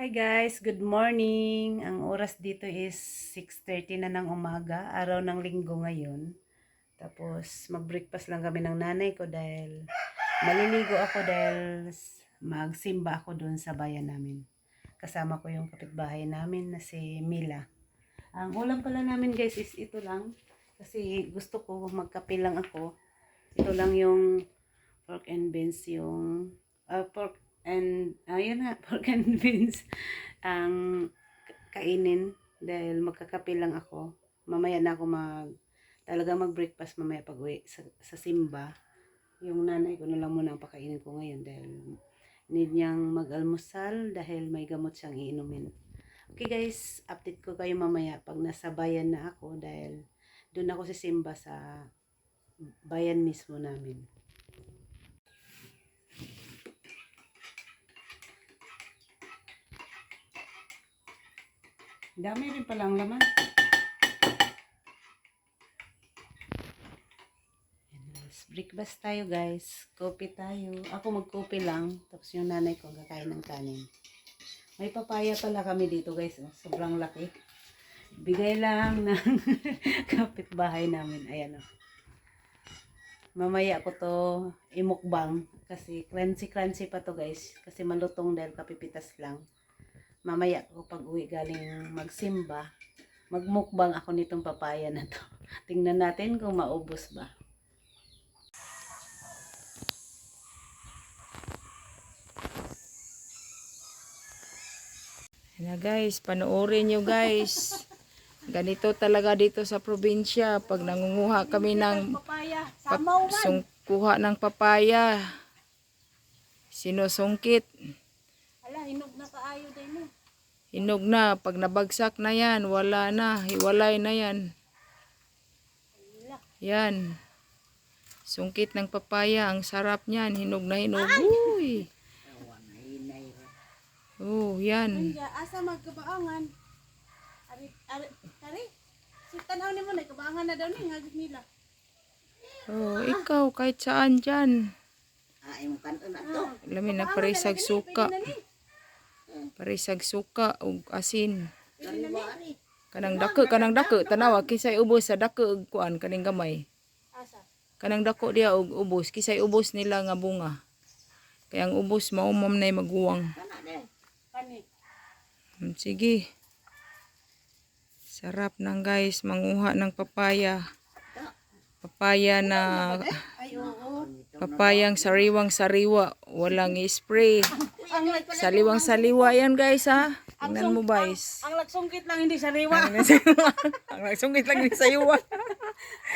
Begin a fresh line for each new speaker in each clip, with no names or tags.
Hi guys, good morning. Ang oras dito is 6.30 na ng umaga, araw ng linggo ngayon. Tapos mag-breakfast lang kami ng nanay ko dahil maliligo ako dahil magsimba ako doon sa bayan namin. Kasama ko yung kapitbahay namin na si Mila. Ang ulam pala namin guys is ito lang. Kasi gusto ko magkape lang ako. Ito lang yung pork and beans yung ah, pork and ayun na pork and beans ang ka- kainin dahil magkakape lang ako. Mamaya na ako mag talaga mag breakfast mamaya pag uwi sa, sa simba. Yung nanay ko na lang muna ang pakainin ko ngayon dahil need niyang mag-almusal dahil may gamot siyang iinumin. Okay guys update ko kayo mamaya pag nasa bayan na ako dahil doon ako sa simba sa bayan mismo namin Dami rin palang laman. Ayan, guys. Breakfast tayo guys. Coffee tayo. Ako mag-coffee lang. Tapos yung nanay ko kakain ng kanin. May papaya pala kami dito guys. oh. Sobrang laki. Bigay lang ng kapitbahay namin. Ayan o. Mamaya ko to imukbang. Kasi crunchy-crunchy pa to guys. Kasi malutong dahil kapipitas lang mamaya ko pag uwi galing magsimba, magmukbang ako nitong papaya na to. Tingnan natin kung maubos ba.
Na guys, panoorin nyo guys. Ganito talaga dito sa probinsya. Pag nangunguha kami ng
Papaya,
pap- sungkuha ng papaya. Sinusungkit.
Ala, hinog na kaayo din mo.
Hinog na. Pag nabagsak na yan, wala na. Hiwalay na yan. Yan. Sungkit ng papaya. Ang sarap niyan. Hinog na hinog. Uy. Oh, yan.
Ya, asa magkabaangan? Ari, ari, ari. Si tanaw ni mo na, kabaangan na daw ni, ngagit nila.
Oh, ikaw kahit saan dyan.
Ay, mo kanto na to.
Lamin na parisag suka. Parisag suka ug asin. Kanang dako kanang dako tanawa kisay ubos sa dako ug kuan kaning gamay.
Asa?
Kanang dako diya og ubos kisay ubos nila nga bunga. Kaya ang ubos maumam na maguwang. Hmm, Sige. Sarap nang guys manguha ng papaya. Papaya na
Ay, oo.
Papayang sariwang sariwa, walang spray.
Ang, nag-
Saliwang saliwa yan guys ha. Tingnan mo guys.
ang nagsungkit lang hindi sariwa.
Ang ang nagsungkit lang din sa iwa.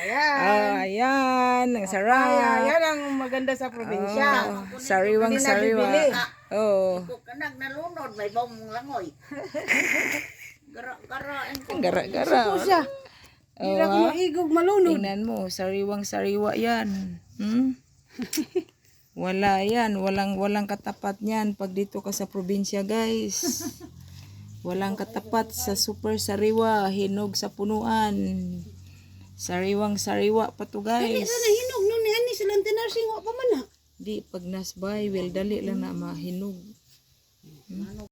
Ayan.
Ah, ayan, ang
Ay,
sarap.
yan ang maganda sa probinsya.
Oh, sariwang sariwa. Oh,
Kanag nalunod, may bong langoy. Gara-gara ang
ang gara-gara.
siya.
Oh,
Hindi ako maigog malunod.
Tingnan mo, sariwang sariwa yan. Hmm? Wala yan, walang walang katapat niyan pag dito ka sa probinsya, guys. Walang katapat sa super sariwa, hinog sa punuan. Sariwang sariwa pa to, guys.
Sana hinog nun ni ani silang tinarsing pa man na.
Di pag nasbay, well dali lang na mahinog.